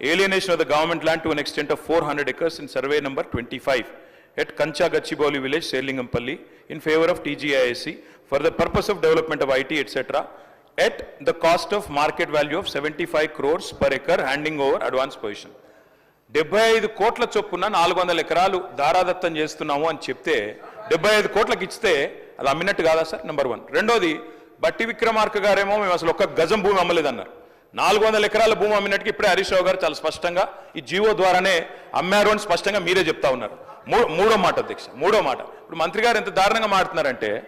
alienation of the government land to an extent of 400 acres in survey number 25 at Kancha Gachibowli village, Selingampalli, in favor of TGISC for the purpose of development of IT, etc., at the cost of market value of 75 crores per acre, handing over advance position. డెబ్బై ఐదు కోట్ల చొప్పున నాలుగు వందల ఎకరాలు దారాదత్తం చేస్తున్నాము అని చెప్తే డెబ్బై ఐదు కోట్లకు ఇస్తే అది అమ్మినట్టు కాదా సార్ నెంబర్ వన్ రెండోది బట్టి విక్రమార్క గారేమో మేము అసలు ఒక్క గజం భూమి అమ్మలేదన్నారు నాలుగు వందల ఎకరాల భూమి అమ్మినట్టుకి ఇప్పుడే హరీష్ రావు గారు చాలా స్పష్టంగా ఈ జీవో ద్వారానే అమ్మారు అని స్పష్టంగా మీరే చెప్తా ఉన్నారు. మూ- మూడో మాట అధ్యక్ష మూడో మాట. ఇప్పుడు మంత్రి గారు ఎంత దారుణంగా మాట్లాడుతున్నారంటే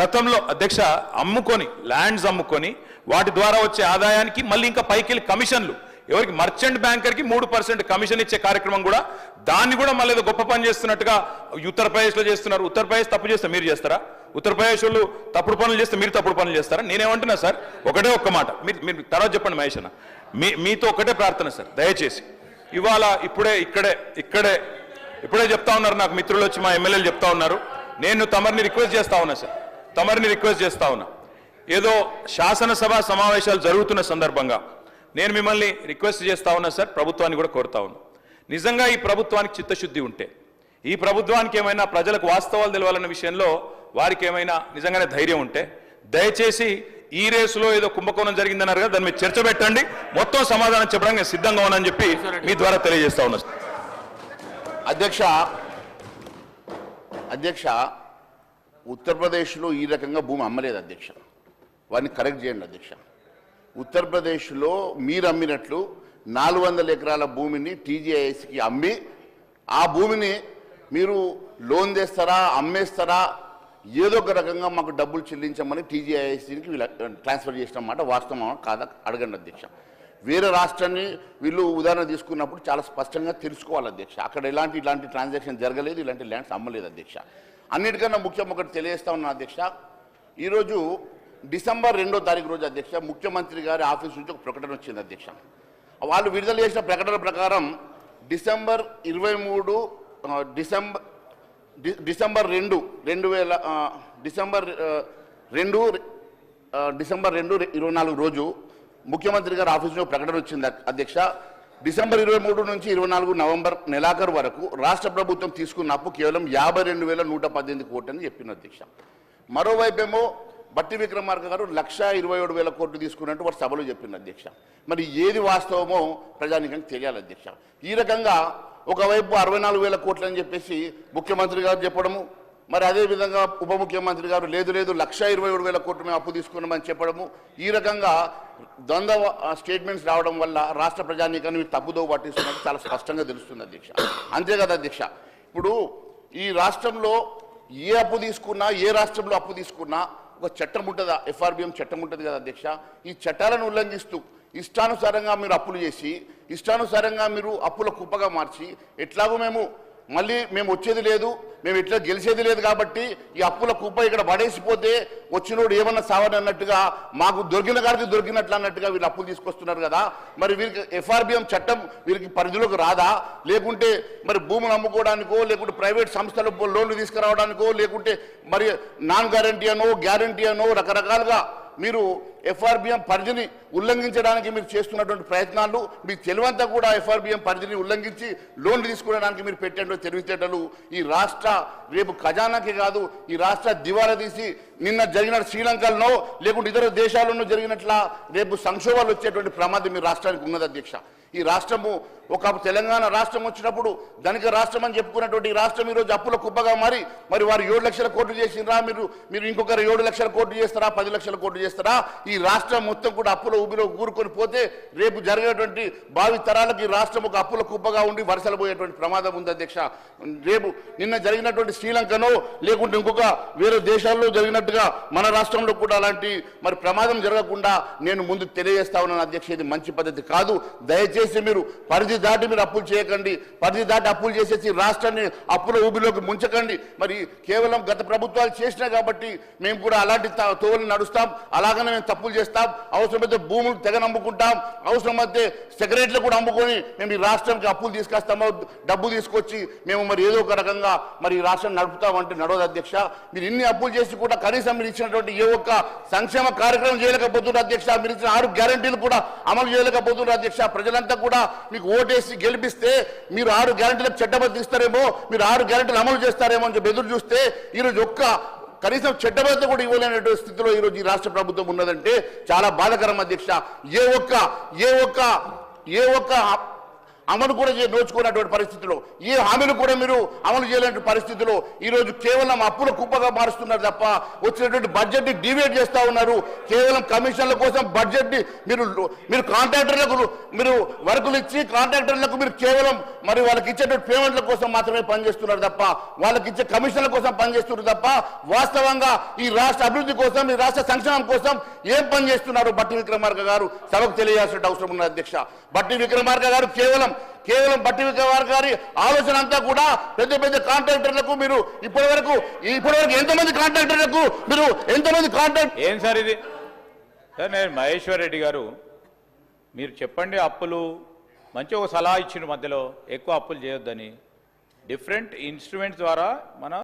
గతంలో అధ్యక్ష అమ్ముకొని ల్యాండ్స్ అమ్ముకొని వాటి ద్వారా వచ్చే ఆదాయానికి మళ్ళీ ఇంకా పైకి వెళ్ళి కమిషన్లు. ఎవరికి? మర్చెంట్ బ్యాంకర్కి మూడు పర్సెంట్ కమిషన్ ఇచ్చే కార్యక్రమం కూడా దాన్ని కూడా మళ్ళీ గొప్ప పని చేస్తున్నట్టుగా ఉత్తరప్రదేశ్లో చేస్తున్నారు. ఉత్తరప్రదేశ్ తప్పు చేస్తే మీరు చేస్తారా? ఉత్తరప్రదేశ్ వాళ్ళు తప్పుడు పనులు చేస్తే మీరు తప్పుడు పనులు చేస్తారా? నేనేమంటున్నా సార్ ఒకటే ఒక్క మాట. మీరు మీరు తర్వాత చెప్పండి మహేష్ అన్న. మీ మీతో ఒకటే ప్రార్థన సార్ దయచేసి. ఇవాళ ఇప్పుడే ఇక్కడే ఇక్కడే ఇప్పుడే చెప్తా ఉన్నారు నాకు మిత్రులు వచ్చి మా ఎమ్మెల్యేలు చెప్తా ఉన్నారు. నేను తమరిని రిక్వెస్ట్ చేస్తా ఉన్నా సార్ తమరిని రిక్వెస్ట్ చేస్తా ఉన్నా. ఏదో శాసనసభ సమావేశాలు జరుగుతున్న సందర్భంగా నేను మిమ్మల్ని రిక్వెస్ట్ చేస్తా ఉన్నా సార్ ప్రభుత్వాన్ని కూడా కోరుతా ఉన్నా. నిజంగా ఈ ప్రభుత్వానికి చిత్తశుద్ధి ఉంటే ఈ ప్రభుత్వానికి ఏమైనా ప్రజలకు వాస్తవాలు తెలవాలన్న విషయంలో వారికి ఏమైనా నిజంగానే ధైర్యం ఉంటే దయచేసి ఈ రేసులో ఏదో కుంభకోణం జరిగిందన్నారు కదా దాని మీద చర్చ పెట్టండి. మొత్తం సమాధానం చెప్పడానికి నేను సిద్ధంగా ఉన్నానని చెప్పి మీ ద్వారా తెలియజేస్తా ఉన్నా. అధ్యక్ష అధ్యక్ష ఉత్తరప్రదేశ్లో ఈ రకంగా భూమి అమ్మలేదు అధ్యక్ష. వారిని కరెక్ట్ చేయండి అధ్యక్ష. ఉత్తరప్రదేశ్లో మీరు అమ్మినట్లు నాలుగు వందల ఎకరాల భూమిని టీజీఐఎస్కి అమ్మి ఆ భూమిని మీరు లోన్ తెస్తారా అమ్మేస్తారా ఏదో ఒక రకంగా మాకు డబ్బులు చెల్లించమని టీజీఐఎస్కి వీళ్ళు ట్రాన్స్ఫర్ చేసిన మాట వాస్తవం కాదా? అడగండి అధ్యక్ష. వేరే రాష్ట్రాన్ని వీళ్ళు ఉదాహరణ తీసుకున్నప్పుడు చాలా స్పష్టంగా తెలుసుకోవాలి అధ్యక్ష. అక్కడ ఎలాంటి ఇలాంటి ట్రాన్సాక్షన్ జరగలేదు ఇలాంటి ల్యాండ్స్ అమ్మలేదు అధ్యక్ష. అన్నిటికన్నా ముఖ్యం ఒకటి తెలియజేస్తా ఉన్నా అధ్యక్ష ఈరోజు డిసెంబర్ రెండో తారీఖు రోజు అధ్యక్ష ముఖ్యమంత్రి గారి ఆఫీస్ నుంచి ఒక ప్రకటన వచ్చింది అధ్యక్ష. వాళ్ళు విడుదల చేసిన ప్రకటన ప్రకారం డిసెంబర్ ఇరవై మూడు డిసెంబర్ డిసెంబర్ రెండు రెండు వేల డిసెంబర్ రెండు డిసెంబర్ రెండు ఇరవై నాలుగు రోజు ముఖ్యమంత్రి గారి ఆఫీసులో ప్రకటన వచ్చింది అధ్యక్ష. డిసెంబర్ ఇరవై మూడు నుంచి ఇరవై నాలుగు నవంబర్ నెలాఖరు వరకు రాష్ట్ర ప్రభుత్వం తీసుకున్న అప్పు కేవలం యాభై రెండు వేల నూట పద్దెనిమిది కోట్లు అని చెప్పిన అధ్యక్ష. మరోవైపేమో బట్టి విక్రమార్క గారు లక్ష ఇరవై ఏడు వేల కోట్లు తీసుకున్నట్టు వారు సభలో చెప్పిన అధ్యక్ష. మరి ఏది వాస్తవమో ప్రజానికం తెలియాలి అధ్యక్ష. ఈ రకంగా ఒకవైపు అరవై నాలుగు వేల కోట్లు అని చెప్పేసి ముఖ్యమంత్రి గారు చెప్పడము మరి అదే విధంగా ఉప ముఖ్యమంత్రి గారు లేదు లేదు లక్ష ఇరవై ఏడు వేల కోట్లు మేము అప్పు తీసుకున్నామని చెప్పడము ఈ రకంగా ద్వంద్వ స్టేట్మెంట్స్ రావడం వల్ల రాష్ట్ర ప్రజానీకాన్ని మీరు తప్పుదో పట్టిస్తున్నది చాలా స్పష్టంగా తెలుస్తుంది అధ్యక్ష. అంతే కదా అధ్యక్ష. ఇప్పుడు ఈ రాష్ట్రంలో ఏ అప్పు తీసుకున్నా ఏ రాష్ట్రంలో అప్పు తీసుకున్నా ఒక చట్టం ఉంటుందా? ఎఫ్ఆర్బిఎం చట్టం ఉంటుంది కదా అధ్యక్ష. ఈ చట్టాలను ఉల్లంఘిస్తూ ఇష్టానుసారంగా మీరు అప్పులు చేసి ఇష్టానుసారంగా మీరు అప్పుల కుప్పగా మార్చి ఎట్లాగో మేము మళ్ళీ మేము వచ్చేది లేదు మేము ఇట్లా గెలిచేది లేదు కాబట్టి ఈ అప్పుల కుప్ప ఇక్కడ పడేసిపోతే వచ్చినోడు ఏమన్నా సావని అన్నట్టుగా మాకు దొరికిన గారికి దొరికినట్లు అన్నట్టుగా వీళ్ళు అప్పులు తీసుకొస్తున్నారు కదా. మరి వీరికి ఎఫ్ఆర్బిఎం చట్టం వీరికి పరిధిలోకి రాదా? లేకుంటే మరి భూములు అమ్ముకోవడానికో లేకుంటే ప్రైవేట్ సంస్థలు లోన్లు తీసుకురావడానికో లేకుంటే మరి నాన్ గ్యారంటీ అనో గ్యారంటీ అనో రకరకాలుగా మీరు ఎఫ్ఆర్బిఎం పరిధిని ఉల్లంఘించడానికి మీరు చేస్తున్నటువంటి ప్రయత్నాలు మీకు తెలివంతా కూడా ఎఫ్ఆర్బిఎం పరిధిని ఉల్లంఘించి లోన్లు తీసుకోవడానికి మీరు పెట్టే తెలివితేటలు ఈ రాష్ట్ర రేపు ఖజానాకి కాదు ఈ రాష్ట్ర దివాలా తీసి నిన్న జరిగిన శ్రీలంకలో లేకుంటే ఇతర దేశాల్లోనూ జరిగినట్ల రేపు సంక్షోభాలు వచ్చేటువంటి ప్రమాదం మీ రాష్ట్రానికి ఉన్నది అధ్యక్ష. ఈ రాష్ట్రము ఒక తెలంగాణ రాష్ట్రం వచ్చినప్పుడు ధనిక రాష్ట్రం అని చెప్పుకున్నటువంటి ఈ రాష్ట్రం ఈరోజు అప్పుల కుప్పగా మారి మరి వారు ఏడు లక్షల కోట్లు చేసినరా మీరు మీరు ఇంకొకరు ఏడు లక్షల కోట్లు చేస్తారా పది లక్షల కోట్లు చేస్తారా? ఈ ఈ రాష్ట్రం మొత్తం కూడా అప్పుల ఊబిలో ఊరుకొని పోతే రేపు జరిగేటువంటి భావి తరాలకు ఈ రాష్ట్రం ఒక అప్పుల కుప్పగా ఉండి వరుసలు పోయేటువంటి ప్రమాదం ఉంది అధ్యక్ష. రేపు నిన్న జరిగినటువంటి శ్రీలంకనో లేకుంటే ఇంకొక వేరే దేశాల్లో జరిగినట్టుగా మన రాష్ట్రంలో కూడా అలాంటి మరి ప్రమాదం జరగకుండా నేను ముందు తెలియజేస్తా ఉన్నాను అధ్యక్ష. ఇది మంచి పద్ధతి కాదు. దయచేసి మీరు పరిధి దాటి మీరు అప్పులు చేయకండి. పరిధి దాటి అప్పులు చేసేసి రాష్ట్రాన్ని అప్పుల ఊబిలోకి ముంచకండి. మరి కేవలం గత ప్రభుత్వాలు చేసినాయి కాబట్టి మేము కూడా అలాంటి త- తోవలు నడుస్తాం. అలాగనే మేము అప్పులు చేస్తాం అవసరమైతే భూములు తెగ నమ్ముకుంటాం అవసరమైతే సెక్రటరీలు కూడా అమ్ముకొని మేము ఈ రాష్ట్రానికి అప్పులు తీసుకొస్తామో డబ్బు తీసుకొచ్చి మేము మరి ఏదో ఒక రకంగా మరి ఈ రాష్ట్రం నడుపుతామంటే నడవదు అధ్యక్ష. మీరు ఇన్ని అప్పులు చేసి కూడా కనీసం మీరు ఇచ్చినటువంటి ఏ ఒక్క సంక్షేమ కార్యక్రమం చేయలేకపోతున్నారు అధ్యక్ష. మీరు ఇచ్చిన ఆరు గ్యారంటీలు కూడా అమలు చేయలేకపోతున్నారు అధ్యక్ష. ప్రజలంతా కూడా మీకు ఓటేసి గెలిపిస్తే మీరు ఆరు గ్యారంటీలకు చట్టబద్ధ ఇస్తారేమో మీరు ఆరు గ్యారంటీలు అమలు చేస్తారేమో అని చెప్పి ఎదురు చూస్తే ఈరోజు ఒక్క కనీసం చట్టబద్ధత కూడా ఇవ్వలేనటువంటి స్థితిలో ఈరోజు ఈ రాష్ట్ర ప్రభుత్వం ఉన్నదంటే చాలా బాధకరం అధ్యక్ష. ఏ ఒక్క ఏ ఒక్క ఏ ఒక్క అమలు కూడా చే- నోచుకున్నటువంటి పరిస్థితిలో. ఏ హామీలు కూడా మీరు అమలు చేయలేని పరిస్థితిలో ఈరోజు కేవలం అప్పుల కుప్పగా మారుస్తున్నారు తప్ప వచ్చినటువంటి బడ్జెట్ని డివేట్ చేస్తూ ఉన్నారు. కేవలం కమిషన్ల కోసం బడ్జెట్ని మీరు మీరు కాంట్రాక్టర్లకు మీరు వర్కులు ఇచ్చి కాంట్రాక్టర్లకు మీరు కేవలం మరి వాళ్ళకి ఇచ్చేటువంటి పేమెంట్ల కోసం మాత్రమే పనిచేస్తున్నారు తప్ప వాళ్ళకి ఇచ్చే కమిషన్ల కోసం పనిచేస్తున్నారు తప్ప వాస్తవంగా ఈ రాష్ట్ర అభివృద్ధి కోసం ఈ రాష్ట్ర సంక్షేమం కోసం ఏం పనిచేస్తున్నారు బట్టి విక్రమార్క గారు? సభకు తెలియాల్సిన అవసరం ఉన్నది అధ్యక్ష. బట్టి విక్రమార్క గారు కేవలం కేవలం బట్టి వారి గారి ఆలోచన అంతా కూడా పెద్ద పెద్ద కాంట్రాక్టర్లకు మీరు ఇప్పటి వరకు ఇప్పటి వరకు ఎంతమంది కాంట్రాక్టర్లకు మీరు ఎంతమంది కాంట్రాక్ట్ ఏం సార్ ఇది? సార్ నేను మహేశ్వర్ రెడ్డి గారు మీరు చెప్పండి అప్పులు మంచి ఒక సలహా ఇచ్చిన మధ్యలో ఎక్కువ అప్పులు చేయొద్దని. డిఫరెంట్ ఇన్స్ట్రుమెంట్స్ ద్వారా మన